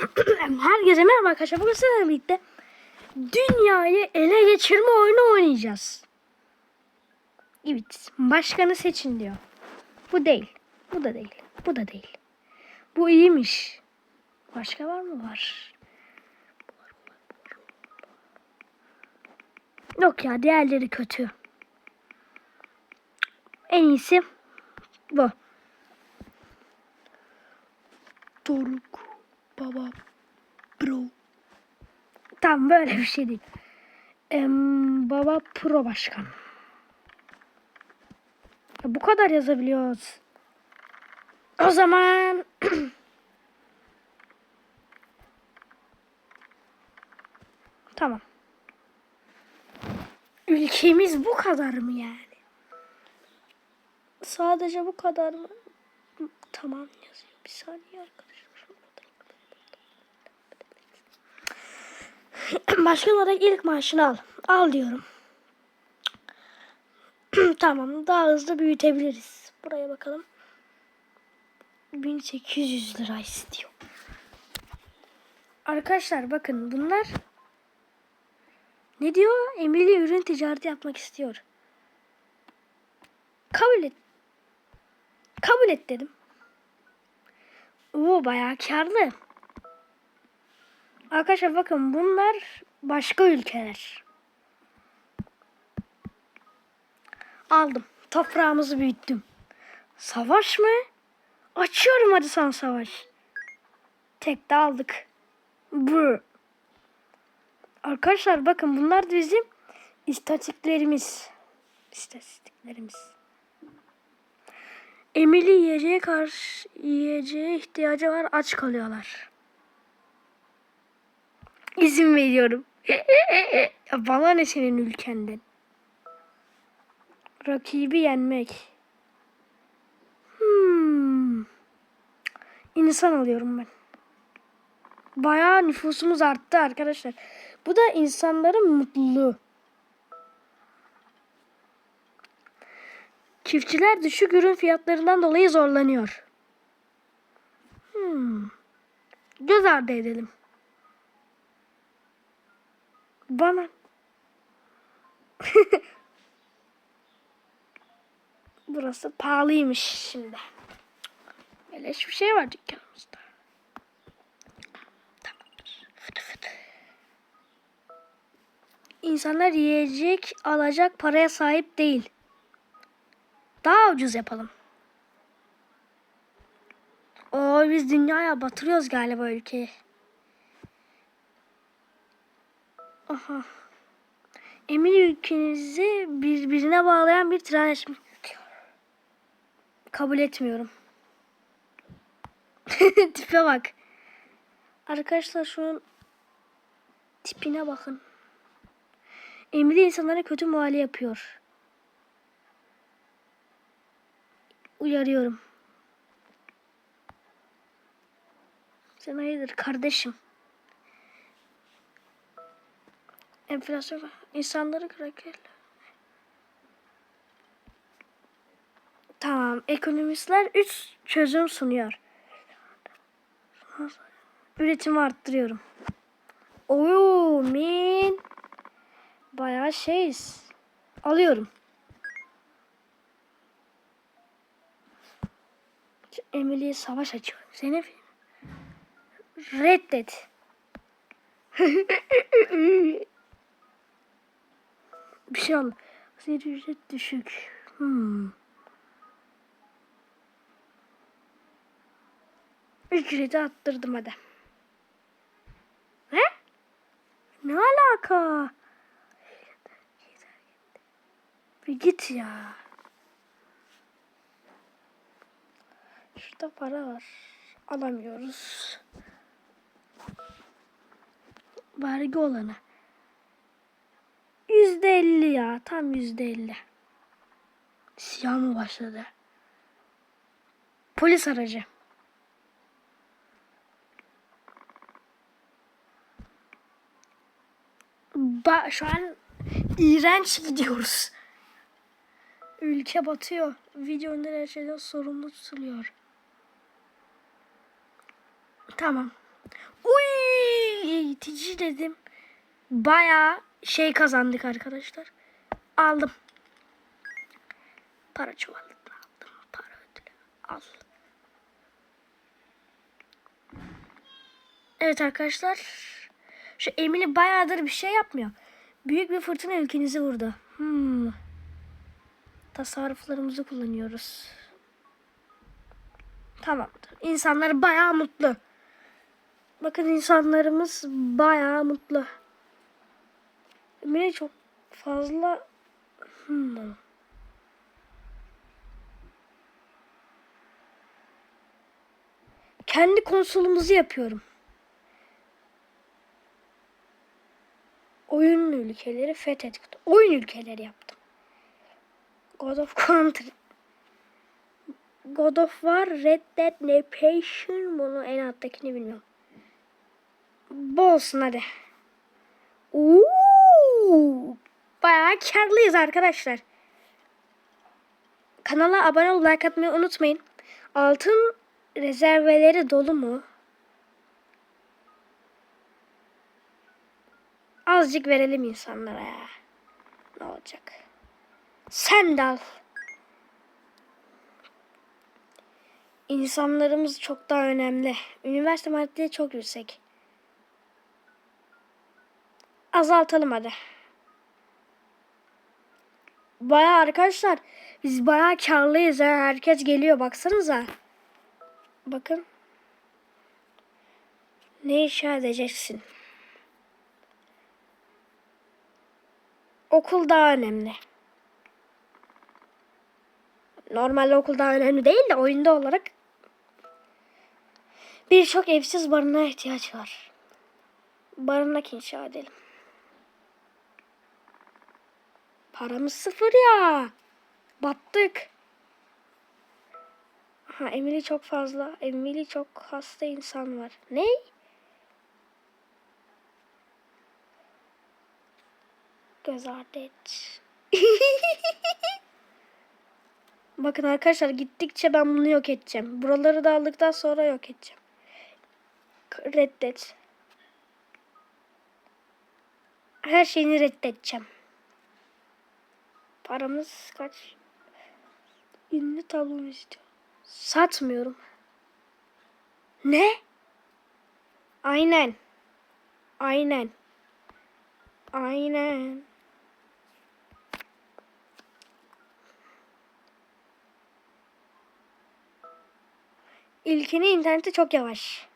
Herkese merhaba arkadaşlar. Bugün sizlerle birlikte dünyayı ele geçirme oyunu oynayacağız. Evet. Başkanı seçin diyor. Bu değil. Bu da değil. Bu da değil. Bu iyiymiş. Başka var mı? Var. Yok ya diğerleri kötü. En iyisi bu. Doruk Baba Bro. Tam böyle bir şey değil. Em, baba Pro Başkan. Bu kadar yazabiliyoruz. O zaman tamam. Ülkemiz bu kadar mı yani? Sadece bu kadar mı? Tamam yazıyor. Bir saniye arkadaşlar. Başkan olarak ilk maaşını al. Al diyorum. tamam daha hızlı büyütebiliriz. Buraya bakalım. 1800 lira istiyor. Arkadaşlar bakın bunlar ne diyor? Emili ürün ticareti yapmak istiyor. Kabul et. Kabul et dedim. Oo bayağı karlı. Arkadaşlar bakın bunlar başka ülkeler. Aldım. Toprağımızı büyüttüm. Savaş mı? Açıyorum hadi sana savaş. Tek de aldık. Bu. Arkadaşlar bakın bunlar da bizim istatistiklerimiz. İstatistiklerimiz. Emily yiyeceğe karşı yiyeceğe ihtiyacı var aç kalıyorlar. İzin veriyorum. ya bana ne senin ülkenden? Rakibi yenmek. Hmm. İnsan alıyorum ben. Bayağı nüfusumuz arttı arkadaşlar. Bu da insanların mutluluğu. Çiftçiler düşük ürün fiyatlarından dolayı zorlanıyor. Hmm. Göz ardı edelim. Bana. Burası pahalıymış şimdi. Beleş bir şey var dükkanımızda. Tamamdır. Fıtı fıtı. İnsanlar yiyecek alacak paraya sahip değil. Daha ucuz yapalım. Oo biz dünyaya batırıyoruz galiba ülkeyi. Aha. Emin ülkenizi birbirine bağlayan bir tren geçmiş. Kabul etmiyorum. Tipe bak. Arkadaşlar şunun tipine bakın. Emri insanlara kötü muamele yapıyor. Uyarıyorum. Sen hayırdır kardeşim? Enflasyon insanları kraker. Tamam. Ekonomistler 3 çözüm sunuyor. Üretimi arttırıyorum. Oo min. Bayağı şeyiz. Alıyorum. Emily'ye savaş açıyorum. Seni reddet. Bir şey oldu. Asgari ücret düşük. Hmm. Ücreti attırdım hadi. Ne? Ne alaka? Bir git ya. Şurada para var. Alamıyoruz. Vergi olanı. Yüzde elli ya. Tam yüzde elli. Siyah mı başladı? Polis aracı. Ba şu an iğrenç gidiyoruz. Ülke batıyor. Video her şeyden sorumlu tutuluyor. Tamam. Uy eğitici dedim. Bayağı şey kazandık arkadaşlar. Aldım. Para çuvalı aldım. Para ödülü al. Evet arkadaşlar. Şu Emily bayağıdır bir şey yapmıyor. Büyük bir fırtına ülkenizi vurdu. Hmm. Tasarruflarımızı kullanıyoruz. Tamamdır. İnsanlar bayağı mutlu. Bakın insanlarımız bayağı mutlu. Emily çok fazla hmm. Kendi konsolumuzu yapıyorum. Oyun ülkeleri fethet. Oyun ülkeleri yaptım. God of Country. God of War, Red Dead Redemption. Bunu en alttakini bilmiyorum. Bu olsun hadi. Uuu, bayağı karlıyız arkadaşlar. Kanala abone olup like atmayı unutmayın. Altın rezerveleri dolu mu? Azıcık verelim insanlara ya. Ne olacak? Sen. İnsanlarımız çok daha önemli. Üniversite maddeleri çok yüksek. Azaltalım hadi. Baya arkadaşlar biz baya karlıyız ha. Herkes geliyor baksanıza. Bakın. Ne inşa edeceksin? Okul daha önemli. Normalde okul daha önemli değil de oyunda olarak birçok evsiz barınağa ihtiyaç var. Barınak inşa edelim. Paramız sıfır ya. Battık. Ha Emily çok fazla. Emily çok hasta insan var. Ne? Göz ardı. Bakın arkadaşlar gittikçe ben bunu yok edeceğim. Buraları da aldıktan sonra yok edeceğim. Reddet. Her şeyini reddedeceğim. Paramız kaç? Ünlü tablom istiyor. Satmıyorum. Ne? Aynen. Aynen. Aynen. İlkini interneti çok yavaş.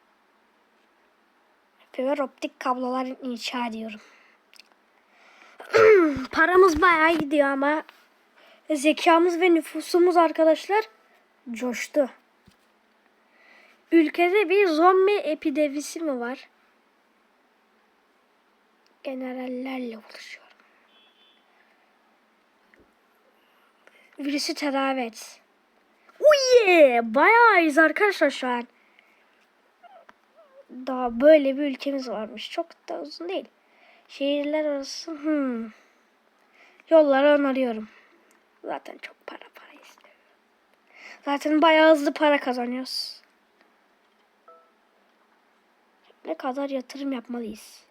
Fiber optik kablolar inşa ediyorum. Paramız bayağı gidiyor ama zekamız ve nüfusumuz arkadaşlar coştu. Ülkede bir zombi epidemisi mi var? Generallerle buluşuyorum. Virüsü tedavi et. Uy yeah! Bayağı iyiyiz arkadaşlar şu an. Daha böyle bir ülkemiz varmış. Çok da uzun değil. Şehirler arası hmm. yolları onarıyorum. Zaten çok para para istiyorum. Zaten bayağı hızlı para kazanıyoruz. Ne kadar yatırım yapmalıyız?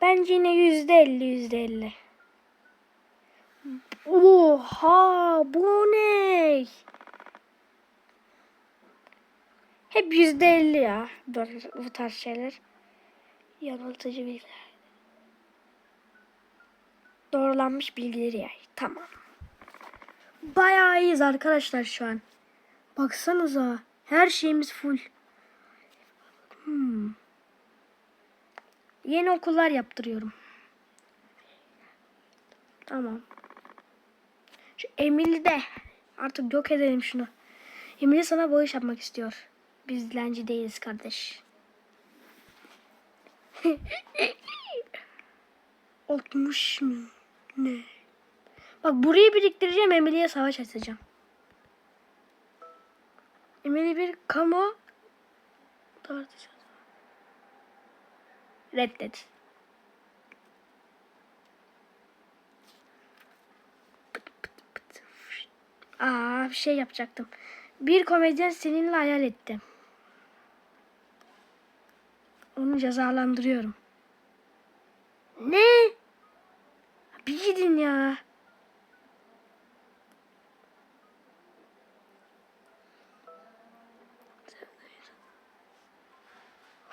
Bence yine yüzde elli yüzde elli. Oha bu ne? Hep yüzde elli ya bu tarz şeyler. Yanıltıcı bilgiler. Doğrulanmış bilgileri yay. Tamam. Bayağı iyiyiz arkadaşlar şu an. Baksanıza. Her şeyimiz full. Hmm. Yeni okullar yaptırıyorum. Tamam. Şu Emily de artık yok edelim şunu. Emily sana bağış yapmak istiyor. Biz dilenci değiliz kardeş. 60 mı? Ne? Bak burayı biriktireceğim. Emily'ye savaş açacağım. Emily bir kamu tartışacağız. Reddet. Aa bir şey yapacaktım. Bir komedyen seninle hayal etti. Onu cezalandırıyorum. Ne? Bir gidin ya.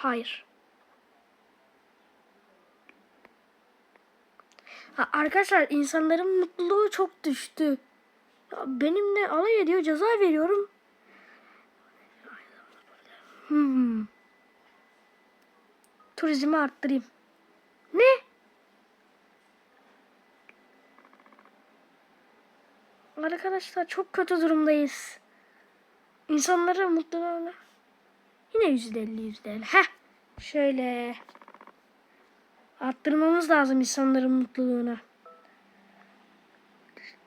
Hayır. Ha, arkadaşlar insanların mutluluğu çok düştü. Ya benimle alay ediyor ceza veriyorum. Hmm. Turizmi arttırayım. Ne? Arkadaşlar çok kötü durumdayız. İnsanların mutluluğuna. Yine yüzde elli yüzde elli. Heh. Şöyle. Arttırmamız lazım insanların mutluluğuna.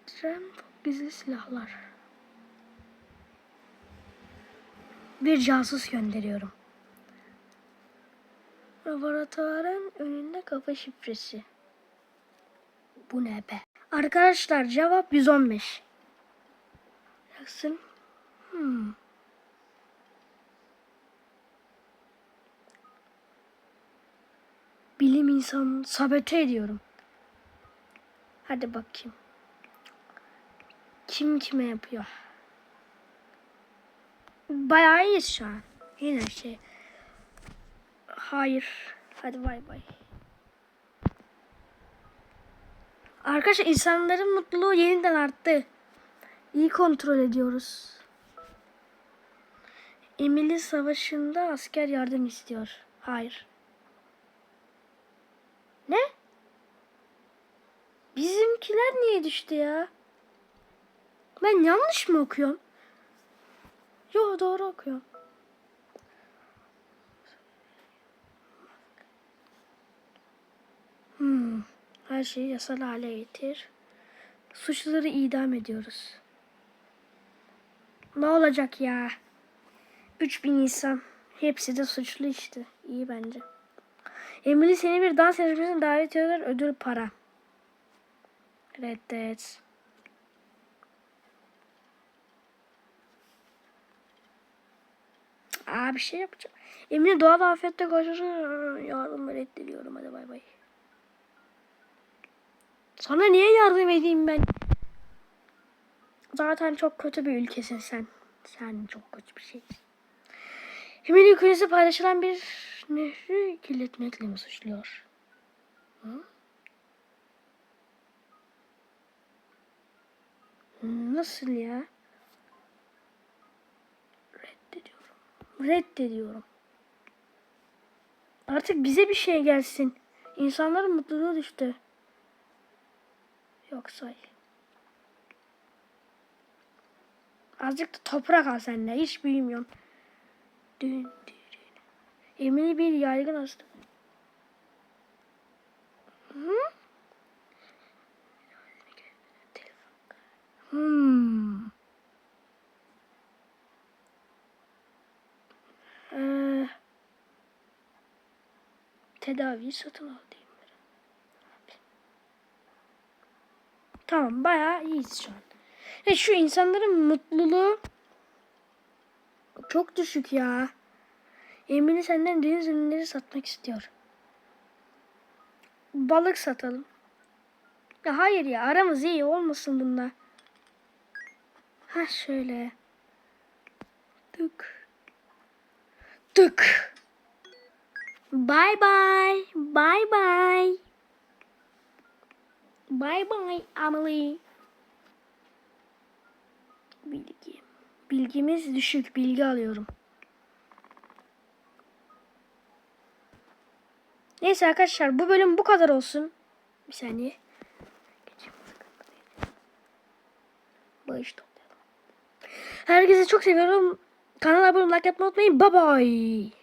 Tren gizli silahlar. Bir casus gönderiyorum. Laboratuvarın önünde kafa şifresi. Bu ne be? Arkadaşlar cevap 115. Yaksın. Hmm. Bilim insanı sabote ediyorum. Hadi bakayım. Kim kime yapıyor? Bayağı iyiyiz şu an. Yine şey. Hayır. Hadi bay bay. Arkadaşlar insanların mutluluğu yeniden arttı. İyi kontrol ediyoruz. Emily savaşında asker yardım istiyor. Hayır. Ne? Bizimkiler niye düştü ya? Ben yanlış mı okuyorum? Yo doğru okuyorum. Hmm. Her şeyi yasal hale getir. Suçluları idam ediyoruz. Ne olacak ya? 3000 insan. Hepsi de suçlu işte. İyi bence. Emily seni bir dans yarışmasına davet ediyorlar. Ödül para. Reddet. Aa bir şey yapacağım. Emine doğal afette karşı yardımı reddediyorum. Hadi bay bay. Sana niye yardım edeyim ben? Zaten çok kötü bir ülkesin sen. Sen çok kötü bir şeysin. Emine kulesi paylaşılan bir nehri kirletmekle mi suçluyor? Hı? Nasıl ya? Reddediyorum. Reddediyorum. Artık bize bir şey gelsin. İnsanların mutluluğu düştü. Yok say. Azıcık da toprak al sende. Hiç büyümüyorsun. Dün, dün, Emine bir yaygın hasta. Hı? Hmm. Ee, tedaviyi satın al diyeyim. Tamam bayağı iyiyiz şu an. E şu insanların mutluluğu çok düşük ya. Emine senden deniz ürünleri satmak istiyor. Balık satalım. Ya hayır ya aramız iyi olmasın bununla. Ha şöyle. Tık. Tık. Bye bye. Bye bye. Bye bye Emily. Bilgi. Bilgimiz düşük. Bilgi alıyorum. Neyse arkadaşlar bu bölüm bu kadar olsun. Bir saniye. Herkese çok seviyorum. Kanala abone olmayı like yapmayı unutmayın. Bye bye.